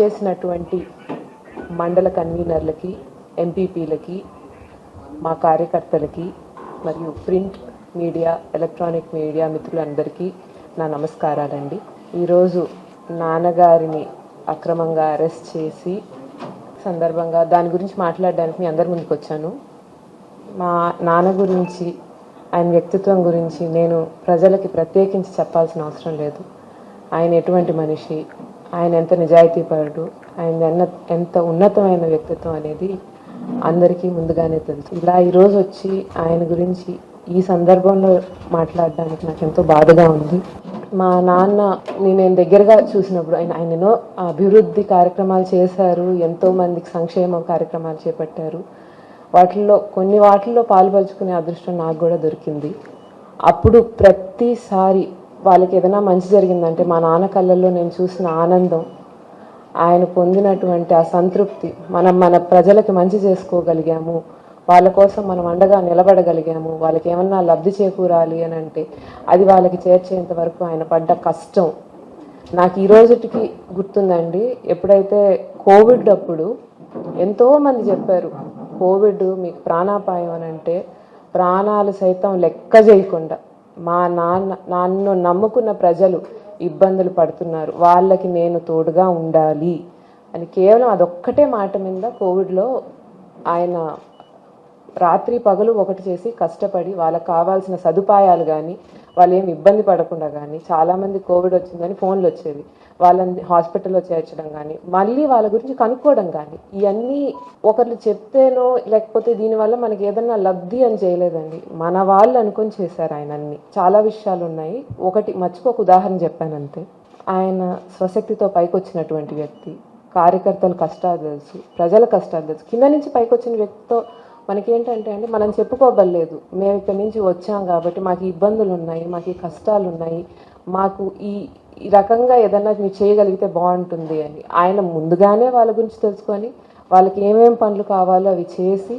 చేసినటువంటి మండల కన్వీనర్లకి ఎంపీపీలకి మా కార్యకర్తలకి మరియు ప్రింట్ మీడియా ఎలక్ట్రానిక్ మీడియా మిత్రులందరికీ నా నమస్కారాలండి. ఈరోజు నాన్నగారిని అక్రమంగా అరెస్ట్ చేసి సందర్భంగా దాని గురించి మాట్లాడడానికి మీ అందరి ముందుకు వచ్చాను. మా నాన్న గురించి ఆయన వ్యక్తిత్వం గురించి నేను ప్రజలకి ప్రత్యేకించి చెప్పాల్సిన అవసరం లేదు. ఆయన ఎటువంటి మనిషి? ఆయన ఎంత నిజాయితీపరుడు ఆయన ఎన్న ఎంత ఉన్నతమైన వ్యక్తిత్వం అనేది అందరికీ ముందుగానే తెలుసు. ఇలా ఈరోజు వచ్చి ఆయన గురించి ఈ సందర్భంలో మాట్లాడడానికి నాకు ఎంతో బాధగా ఉంది. మా నాన్న నేను దగ్గరగా చూసినప్పుడు ఆయన ఆయన ఎన్నో అభివృద్ధి కార్యక్రమాలు చేశారు ఎంతో మందికి సంక్షేమ కార్యక్రమాలు చేపట్టారు. వాటిల్లో కొన్ని వాటిల్లో పాల్పంచుకునే అదృష్టం నాకు కూడా దొరికింది. అప్పుడు ప్రతిసారి వాళ్ళకి ఏదైనా మంచి జరిగిందంటే మా నాన్న కళ్ళల్లో నేను చూసిన ఆనందం ఆయన పొందినటువంటి ఆ సంతృప్తి మనం మన ప్రజలకి మంచి చేసుకోగలిగాము వాళ్ళ కోసం మనం అండగా నిలబడగలిగాము వాళ్ళకి ఏమన్నా లబ్ధి చేకూరాలి అని అంటే అది వాళ్ళకి చేర్చేంత వరకు ఆయన పడ్డ కష్టం. నాకు ఈ రోజుటికి గుర్తుందండి ఎప్పుడైతే కోవిడ్ అప్పుడు ఎంతో మంది చెప్పారు కోవిడ్ మీకు ప్రాణాపాయం అని అంటే ప్రాణాలు సైతం లెక్క చేయకుండా మా నాన్న నన్ను నమ్ముకున్న ప్రజలు ఇబ్బందులు పడుతున్నారు. వాళ్ళకి నేను తోడుగా ఉండాలి అని కేవలం అదొక్కటే మాట మీద కోవిడ్లో ఆయన రాత్రి పగలు ఒకటి చేసి కష్టపడి వాళ్ళకి కావాల్సిన సదుపాయాలు కానీ వాళ్ళు ఏమి ఇబ్బంది పడకుండా కానీ చాలామంది కోవిడ్ వచ్చిందని ఫోన్లు వచ్చేవి. వాళ్ళని హాస్పిటల్లో చేర్చడం కానీ మళ్ళీ వాళ్ళ గురించి కనుక్కోవడం కానీ ఇవన్నీ ఒకరు చెప్తేనో లేకపోతే దీనివల్ల మనకి ఏదన్నా లబ్ధి అని చేయలేదండి. మన వాళ్ళు అనుకొని చేశారు ఆయన అన్ని చాలా విషయాలు ఉన్నాయి. ఒకటి మర్చిపోక ఉదాహరణ చెప్పాను అంతే. ఆయన స్వశక్తితో పైకి వచ్చినటువంటి వ్యక్తి కార్యకర్తల కష్టాలు తెలుసు ప్రజల కష్టాలు తెలుసు. కింద నుంచి పైకి వచ్చిన వ్యక్తితో మనకేంటంటే అండి మనం చెప్పుకోబడలేదు మేము ఇక్కడి నుంచి వచ్చాం కాబట్టి మాకు ఇబ్బందులు ఉన్నాయి మాకు కష్టాలు ఉన్నాయి మాకు ఈ ఈ రకంగా ఏదన్నా మీరు చేయగలిగితే బాగుంటుంది అని. ఆయన ముందుగానే వాళ్ళ గురించి తెలుసుకొని వాళ్ళకి ఏమేం పనులు కావాలో అవి చేసి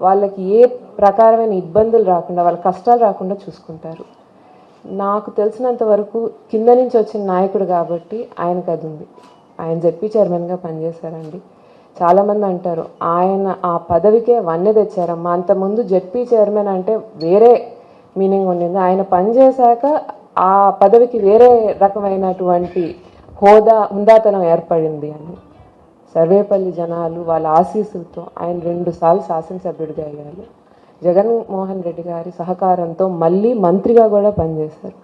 వాళ్ళకి ఏ ప్రకారమైన ఇబ్బందులు రాకుండా వాళ్ళ కష్టాలు రాకుండా చూసుకుంటారు. నాకు తెలిసినంత వరకు కింద నుంచి వచ్చిన నాయకుడు కాబట్టి ఆయనకు అది ఉంది. ఆయన చెప్పి చైర్మన్గా పనిచేశారండి. చాలామంది అంటారు ఆయన ఆ పదవికే వన్నె తెచ్చారమ్మా అంతకుముందు జెడ్పీ చైర్మన్ అంటే వేరే మీనింగ్ ఉండింది. ఆయన పనిచేశాక ఆ పదవికి వేరే రకమైనటువంటి హోదా హుందాతనం ఏర్పడింది అని. సర్వేపల్లి జనాలు వాళ్ళ ఆశీస్సులతో ఆయన రెండుసార్లు శాసనసభ్యుడిగా అయ్యారు. జగన్మోహన్ రెడ్డి గారి సహకారంతో మళ్ళీ మంత్రిగా కూడా పనిచేశారు.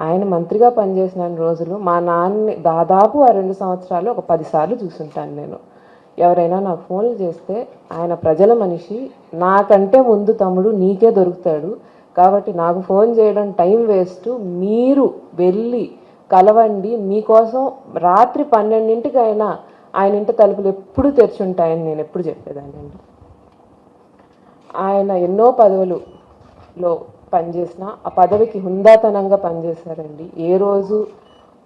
ఆయన మంత్రిగా పనిచేసిన రోజులు మా నాన్నని దాదాపు ఆ రెండు సంవత్సరాలు ఒక పదిసార్లు చూసుంటాను నేను. ఎవరైనా నాకు ఫోన్లు చేస్తే ఆయన ప్రజల మనిషి నాకంటే ముందు తమ్ముడు నీకే దొరుకుతాడు. కాబట్టి నాకు ఫోన్ చేయడం టైం వేస్ట్. మీరు వెళ్ళి కలవండి. మీకోసం రాత్రి పన్నెండింటికైనా ఆయన ఇంటి తలుపులు ఎప్పుడు తెరిచి ఉంటాయని నేను ఎప్పుడు చెప్పేదానండి ఆయన ఎన్నో పదవులలో పనిచేసిన ఆ పదవికి హుందాతనంగా పనిచేశారండి. ఏ రోజు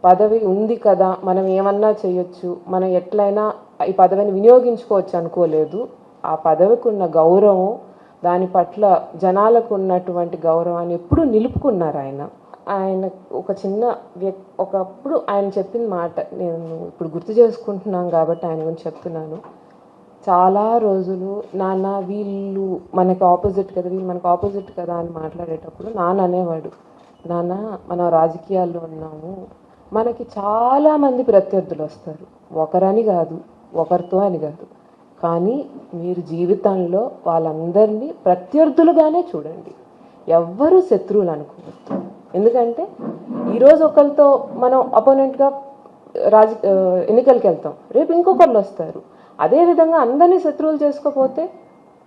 పదవి ఉంది కదా మనం ఏమన్నా చేయొచ్చు మనం ఎట్లయినా ఈ పదవిని వినియోగించుకోవచ్చు అనుకోలేదు. ఆ పదవికి ఉన్న గౌరవం దాని పట్ల జనాలకు ఉన్నటువంటి గౌరవాన్ని ఎప్పుడూ నిలుపుకున్నారు ఆయన. ఆయన ఒక చిన్న వ్యక్ ఒకప్పుడు ఆయన చెప్పిన మాట నేను ఇప్పుడు గుర్తు చేసుకుంటున్నాం కాబట్టి ఆయన గురించి చెప్తున్నాను. చాలా రోజులు నాన్న వీళ్ళు మనకి ఆపోజిట్ కదా వీళ్ళు మనకు ఆపోజిట్ కదా అని మాట్లాడేటప్పుడు నాన్న అనేవాడు నాన్న మనం రాజకీయాల్లో ఉన్నాము. మనకి చాలామంది ప్రత్యర్థులు వస్తారు. ఒకరని కాదు. ఒకరితో అని కాదు. కానీ మీరు జీవితంలో వాళ్ళందరినీ ప్రత్యర్థులుగానే చూడండి. ఎవ్వరూ శత్రువులు అనుకోవద్దు. ఎందుకంటే ఈరోజు ఒకరితో మనం అపోనెంట్గా రాజ ఎన్నికలకి వెళ్తాం. రేపు ఇంకొకళ్ళు వస్తారు. అదేవిధంగా అందరినీ శత్రువులు చేసుకోపోతే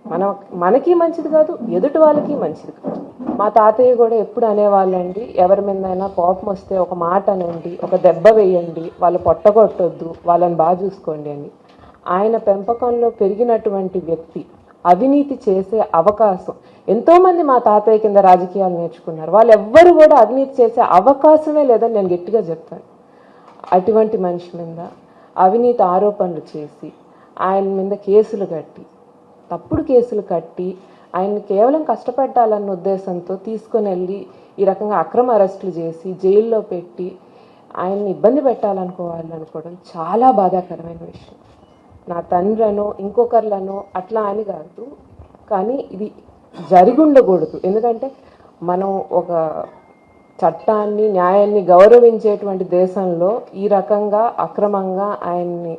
మన మనకి మంచిది కాదు ఎదుటి వాళ్ళకి మంచిది కాదు. మా తాతయ్య కూడా ఎప్పుడు అనేవాళ్ళండి ఎవరి మీదైనా కోపం వస్తే ఒక మాట అనండి ఒక దెబ్బ వేయండి వాళ్ళు పొట్టగొట్టొద్దు వాళ్ళని బాగా చూసుకోండి అని. ఆయన పెంపకంలో పెరిగినటువంటి వ్యక్తి అవినీతి చేసే అవకాశం. ఎంతోమంది మా తాతయ్య కింద రాజకీయాలు నేర్చుకున్నారు. వాళ్ళు ఎవ్వరు కూడా అవినీతి చేసే అవకాశమే లేదని నేను గట్టిగా చెప్తాను. అటువంటి మనిషి మీద అవినీతి ఆరోపణలు చేసి ఆయన మీద కేసులు కట్టి తప్పుడు కేసులు కట్టి ఆయన్ని కేవలం కష్టపెట్టాలన్న ఉద్దేశంతో తీసుకుని వెళ్ళి ఈ రకంగా అక్రమ అరెస్టులు చేసి జైల్లో పెట్టి ఆయన్ని ఇబ్బంది పెట్టాలనుకోవాలి అనుకోవడం చాలా బాధాకరమైన విషయం. నా తండ్రనో ఇంకొకర్లనో అట్లా అని కాదు. కానీ ఇది జరిగి ఉండకూడదు ఎందుకంటే మనం ఒక చట్టాన్ని న్యాయాన్ని గౌరవించేటువంటి దేశంలో ఈ రకంగా అక్రమంగా ఆయన్ని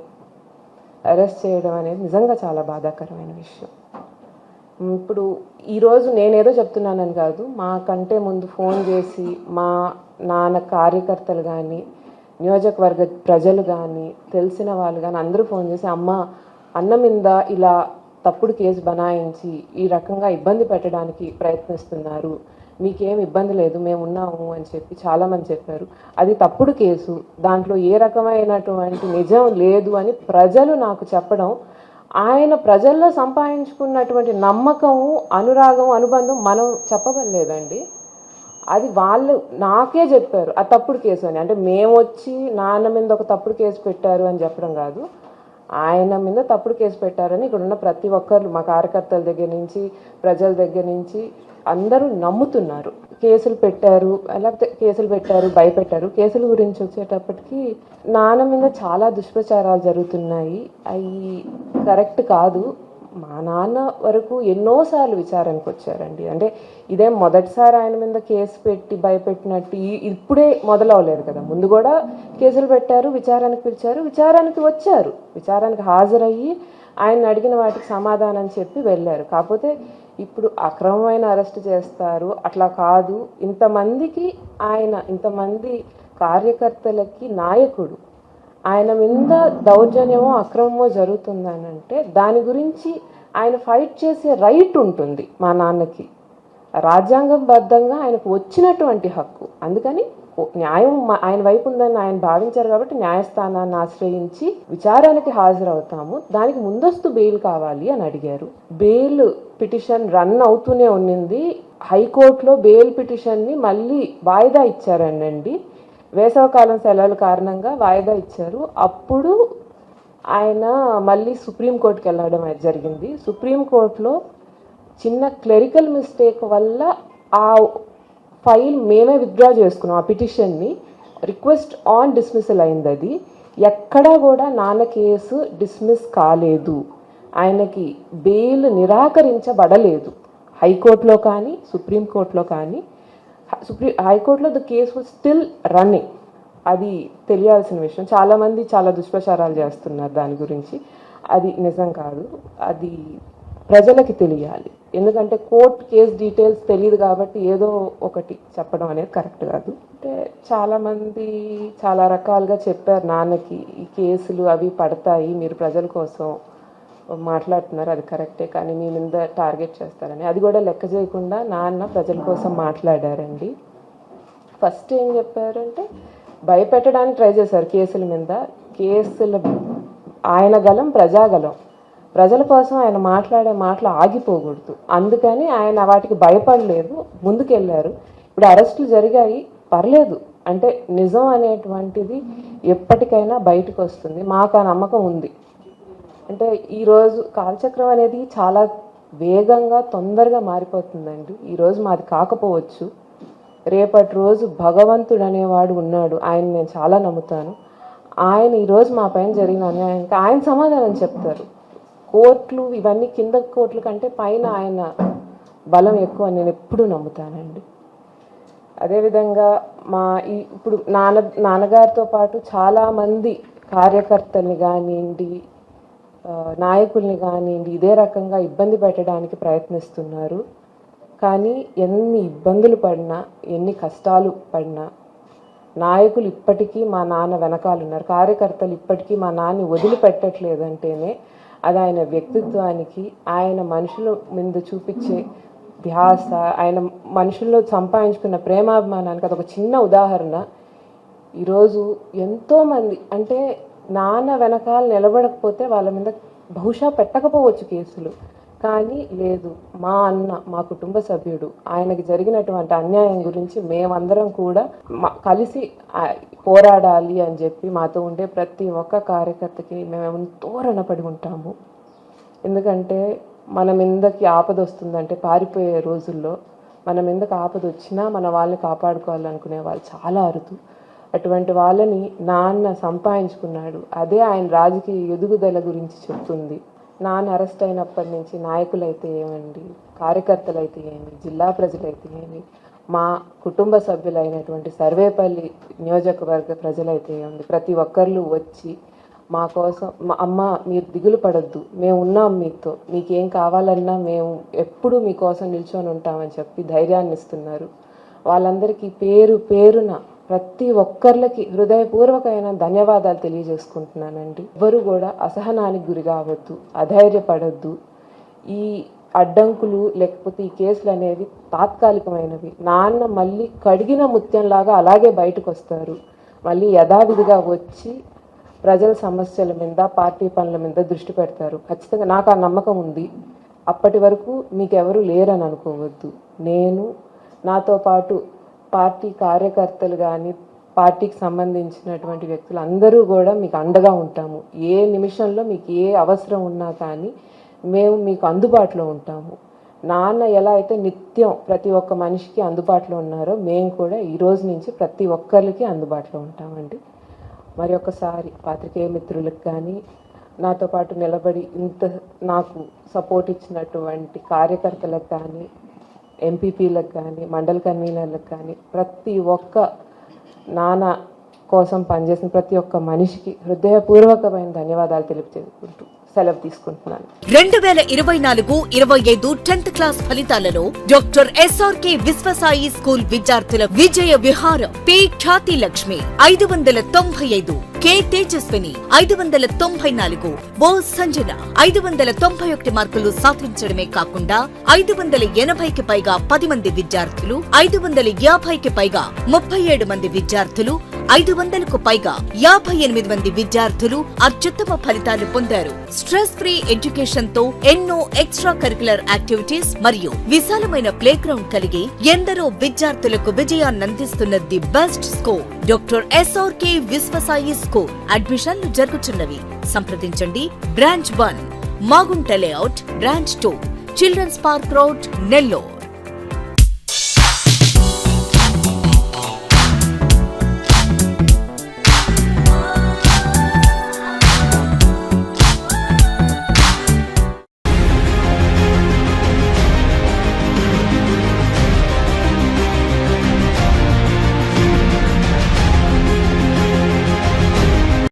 అరెస్ట్ చేయడం అనేది నిజంగా చాలా బాధాకరమైన విషయం. ఇప్పుడు ఈరోజు నేనేదో చెప్తున్నానని కాదు మాకంటే ముందు ఫోన్ చేసి మా నాన్న కార్యకర్తలు కానీ నియోజకవర్గ ప్రజలు కానీ తెలిసిన వాళ్ళు కానీ అందరూ ఫోన్ చేసి అమ్మ అన్న మీద ఇలా తప్పుడు కేసు బనాయించి ఈ రకంగా ఇబ్బంది పెట్టడానికి ప్రయత్నిస్తున్నారు. మీకేం ఇబ్బంది లేదు మేము ఉన్నాము అని చెప్పి చాలామంది చెప్పారు. అది తప్పుడు కేసు దాంట్లో ఏ రకమైనటువంటి నిజం లేదు అని ప్రజలు నాకు చెప్పడం ఆయన ప్రజల్లో సంపాదించుకున్నటువంటి నమ్మకము అనురాగం అనుబంధం మనం చెప్పవలేదండి అది వాళ్ళు నాకే చెప్పారు. ఆ తప్పుడు కేసు అని. అంటే మేము వచ్చి నాన్న మీద ఒక తప్పుడు కేసు పెట్టారు అని చెప్పడం కాదు. ఆయన మీద తప్పుడు కేసు పెట్టారని ఇక్కడ ఉన్న ప్రతి ఒక్కరు మా కార్యకర్తల దగ్గర నుంచి ప్రజల దగ్గర నుంచి అందరూ నమ్ముతున్నారు. కేసులు పెట్టారు లేకపోతే కేసులు పెట్టారు భయపెట్టారు. కేసుల గురించి వచ్చేటప్పటికి నాన్న మీద చాలా దుష్ప్రచారాలు జరుగుతున్నాయి. అవి కరెక్ట్ కాదు. మా నాన్న వరకు ఎన్నోసార్లు విచారానికి వచ్చారండి. అంటే ఇదే మొదటిసారి ఆయన మీద కేసు పెట్టి భయపెట్టినట్టు ఇప్పుడే మొదలవలేదు కదా. ముందు కూడా కేసులు పెట్టారు విచారానికి పిలిచారు విచారానికి వచ్చారు. విచారానికి హాజరయ్యి ఆయన అడిగిన వాటికి సమాధానం చెప్పి వెళ్ళారు. కాకపోతే ఇప్పుడు అక్రమమైన అరెస్ట్ చేస్తారు. అట్లా కాదు. ఇంతమందికి ఆయన ఇంతమంది కార్యకర్తలకి నాయకుడు ఆయన మీద దౌర్జన్యమో అక్రమమో జరుగుతుందని అంటే దాని గురించి ఆయన ఫైట్ చేసే రైట్ ఉంటుంది మా నాన్నకి. రాజ్యాంగబద్ధంగా ఆయనకు వచ్చినటువంటి హక్కు. అందుకని న్యాయం మా- ఆయన వైపు ఉందని ఆయన భావించారు కాబట్టి న్యాయస్థానాన్ని ఆశ్రయించి విచారానికి హాజరవుతాము. దానికి ముందస్తు బెయిల్ కావాలి అని అడిగారు. బెయిల్ పిటిషన్ రన్ అవుతూనే ఉన్నింది. హైకోర్టులో బెయిల్ పిటిషన్ని మళ్ళీ వాయిదా ఇచ్చారండి వేసవకాలం సెలవుల కారణంగా వాయిదా ఇచ్చారు. అప్పుడు ఆయన మళ్ళీ సుప్రీంకోర్టుకి వెళ్ళడం అనేది జరిగింది. సుప్రీంకోర్టులో చిన్న క్లెరికల్ మిస్టేక్ వల్ల ఆ ఫైల్ మేమే విత్డ్రా చేసుకున్నాం ఆ పిటిషన్ని. రిక్వెస్ట్ ఆన్ డిస్మిసల్ అయింది అది. ఎక్కడా కూడా నాన్న కేసు డిస్మిస్ కాలేదు. ఆయనకి బెయిల్ నిరాకరించబడలేదు. హైకోర్టులో కానీ సుప్రీంకోర్టులో కానీ. సుప్రీం హైకోర్టులో the case was still running అది తెలియాల్సిన విషయం. చాలామంది చాలా దుష్ప్రచారాలు చేస్తున్నారు దాని గురించి. అది నిజం కాదు. అది ప్రజలకి తెలియాలి. ఎందుకంటే కోర్ట్ కేస్ డీటెయిల్స్ తెలియదు కాబట్టి ఏదో ఒకటి చెప్పడం అనేది కరెక్ట్ కాదు. అంటే చాలామంది చాలా రకాలుగా చెప్పారు నాన్నకి ఈ కేసులు అవి పడతాయి మీరు ప్రజల కోసం మాట్లాడుతున్నారు అది కరెక్టే కానీ మీ మీద టార్గెట్ చేస్తారని. అది కూడా లెక్క చేయకుండా నాన్న ప్రజల కోసం మాట్లాడారండి. ఫస్ట్ ఏం చెప్పారంటే భయపెట్టడానికి ట్రై చేశారు కేసుల మీద. కేసుల ఆయన గలం ప్రజాగలం ప్రజల కోసం ఆయన మాట్లాడే మాటలు ఆగిపోకూడదు. అందుకని ఆయన వాటికి భయపడలేదు ముందుకెళ్ళారు ఇప్పుడు అరెస్టులు జరిగాయి పర్లేదు. అంటే నిజం అనేటువంటిది ఎప్పటికైనా బయటకు వస్తుంది. మాకు ఆ నమ్మకం ఉంది. అంటే ఈరోజు కాలచక్రం అనేది చాలా వేగంగా తొందరగా మారిపోతుందండి. ఈరోజు మాది కాకపోవచ్చు. రేపటి రోజు భగవంతుడు అనేవాడు ఉన్నాడు. ఆయన నేను చాలా నమ్ముతాను. ఆయన ఈరోజు మా పైన జరిగిన అన్యాయానికి ఆయన సమాధానం చెప్తారు. కోర్టులు ఇవన్నీ కింద కోర్టుల కంటే పైన ఆయన బలం ఎక్కువ నేను ఎప్పుడూ నమ్ముతానండి. అదేవిధంగా మా ఈ ఇప్పుడు నాన్న నాన్నగారితో పాటు చాలామంది కార్యకర్తల్ని కానివ్వండి నాయకుల్ని కానివ్వండి ఇదే రకంగా ఇబ్బంది పెట్టడానికి ప్రయత్నిస్తున్నారు. కానీ ఎన్ని ఇబ్బందులు పడినా ఎన్ని కష్టాలు పడినా నాయకులు ఇప్పటికీ మా నాన్న వెనకాల ఉన్నారు. కార్యకర్తలు ఇప్పటికీ మా నాన్ని వదిలిపెట్టట్లేదంటేనే అది ఆయన వ్యక్తిత్వానికి ఆయన మనుషుల మీద చూపించే ధ్యాస ఆయన మనుషుల్లో సంపాదించుకున్న ప్రేమాభిమానానికి అదొక చిన్న ఉదాహరణ. ఈరోజు ఎంతోమంది అంటే నాన్న వెనకాల నిలబడకపోతే వాళ్ళ మీద బహుశా పెట్టకపోవచ్చు కేసులు. కానీ లేదు మా అన్న మా కుటుంబ సభ్యుడు ఆయనకి జరిగినటువంటి అన్యాయం గురించి మేమందరం కూడా మా- కలిసి పోరాడాలి అని చెప్పి మాతో ఉండే ప్రతి ఒక్క కార్యకర్తకి మేము ఎంతో రుణపడి ఉంటాము. ఎందుకంటే మన మీదకి ఆపద వస్తుందంటే పారిపోయే రోజుల్లో మన మీదకి ఆపద వచ్చినా మన వాళ్ళని కాపాడుకోవాలనుకునే వాళ్ళు చాలా అరుదు. అటువంటి వాళ్ళని నాన్న సంపాదించుకున్నాడు. అదే ఆయన రాజకీయ ఎదుగుదల గురించి చెప్తుంది. నాన్న అరెస్ట్ అయినప్పటి నుంచి నాయకులైతే ఏమండి? కార్యకర్తలు అయితే ఏమి? జిల్లా ప్రజలైతే ఏమి? మా కుటుంబ సభ్యులైనటువంటి సర్వేపల్లి నియోజకవర్గ ప్రజలైతే ఏమండి ప్రతి ఒక్కళ్ళు వచ్చి మా కోసం మా అమ్మ మీరు దిగులు పడద్దు. మేము ఉన్నాం మీతో. మీకేం కావాలన్నా మేము ఎప్పుడూ మీకోసం నిల్చొని ఉంటామని చెప్పి ధైర్యాన్ని ఇస్తున్నారు వాళ్ళందరికీ పేరు పేరున ప్రతి ఒక్కరికి హృదయపూర్వకమైన ధన్యవాదాలు తెలియజేసుకుంటున్నానండి. ఎవ్వరు కూడా అసహనానికి గురి కావద్దు అధైర్యపడద్దు. ఈ అడ్డంకులు లేకపోతే ఈ కేసులు అనేవి తాత్కాలికమైనవి. నాన్న మళ్ళీ కడిగిన ముత్యంలాగా అలాగే బయటకు వస్తారు మళ్ళీ యథావిధిగా వచ్చి ప్రజల సమస్యల మీద పార్టీ పనుల మీద దృష్టి పెడతారు. ఖచ్చితంగా నాకు ఆ నమ్మకం ఉంది. అప్పటి వరకు మీకెవరు లేరని అనుకోవద్దు. నేను నాతో పాటు పార్టీ కార్యకర్తలు కానీ పార్టీకి సంబంధించినటువంటి వ్యక్తులు అందరూ కూడా మీకు అండగా ఉంటాము. ఏ నిమిషంలో మీకు ఏ అవసరం ఉన్నా కానీ మేము మీకు అందుబాటులో ఉంటాము. నాన్న ఎలా అయితే నిత్యం ప్రతి ఒక్క మనిషికి అందుబాటులో ఉన్నారో మేము కూడా ఈ రోజు నుంచి ప్రతి ఒక్కరికి అందుబాటులో ఉంటామండి. మరి ఒకసారి పాత్రికేయ మిత్రులకు కానీ నాతో పాటు నిలబడి ఇంత నాకు సపోర్ట్ ఇచ్చినటువంటి కార్యకర్తలకు కానీ ఎంపీపీలకు కానీ మండల కన్వీనర్లకు కానీ ప్రతి ఒక్క నాన్న కోసం పనిచేసిన ప్రతి ఒక్క మనిషికి హృదయపూర్వకమైన ధన్యవాదాలు తెలియజేసుకుంటూ సెలవు తీసుకుంటున్నాను. రెండు వేల ఇరవై నాలుగు ఇరవై ఐదు టెన్త్ క్లాస్ ఫలితాలలో డాక్టర్ ఎస్ఆర్కే విశ్వసాయి స్కూల్ విద్యార్థుల విజయ విహారం పి ఖ్యాతి లక్ష్మి ఐదు వందల తొంభై ఐదు. కె తేజస్విని ఐదు వందల తొంభై నాలుగు ఓ సంజన. ఐదు వందల తొంభై ఒకటి మార్కులు సాధించడమే కాకుండా ఐదు వందల ఎనభైకి పైగా పది మంది విద్యార్థులు ఐదు వందల యాభైకి పైగా ముప్పై ఏడు మంది విద్యార్థులు ఐదు వందలకు పైగా యాభై ఎనిమిది మంది విద్యార్థులు అత్యుత్తమ ఫలితాలు పొందారు. స్ట్రెస్ ఫ్రీ ఎడ్యుకేషన్తో ఎన్నో ఎక్స్ట్రా కరికులర్ యాక్టివిటీస్ మరియు విశాలమైన ప్లే గ్రౌండ్ కలిగి ఎందరో విద్యార్థులకు విజయాన్నందిస్తున్న the best score. Doctor SRK Viswasai school అడ్మిషన్లు జరుగుతున్నవి సంప్రదించండి. Branch one Magunta layout branch two children's park road Nellore.